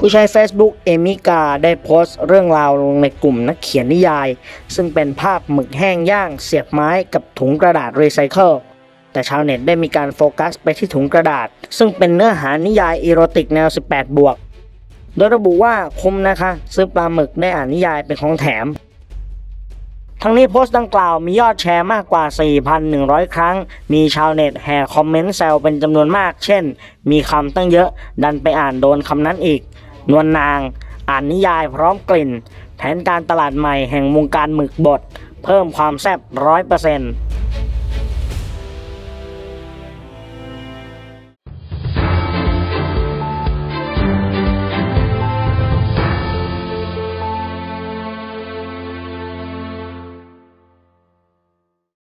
ผู้ใช้ Facebook เอมิกาได้โพสต์เรื่องราวลงในกลุ่มนักเขียนนิยาย ซึ่งเป็นภาพหมึกแห้งย่าง เสียบไม้กับถุงกระดาษรีไซเคิลแต่ชาวเน็ตได้มีการโฟกัสไปที่ถุงกระดาษ ซึ่งเป็นเนื้อหานิยายอีโรติกแนว 18 บวก โดยระบุว่าคุ้มนะคะ ซื้อปลาหมึกได้อ่านนิยายเป็นของแถม ทั้งนี้โพสต์ดังกล่าวมียอดแชร์มากกว่า 4,100 ครั้ง มีชาวเน็ตแห่คอมเมนต์แซวเป็นจำนวนมาก เช่น มีคำตั้งเยอะ ดันไปอ่านโดนคำนั้นอีก นวลนาง อ่านนิยายพร้อมกลิ่น แผนการตลาดใหม่แห่งวงการหมึกบด เพิ่มความแซ่บร้อยเปอร์เซ็นต์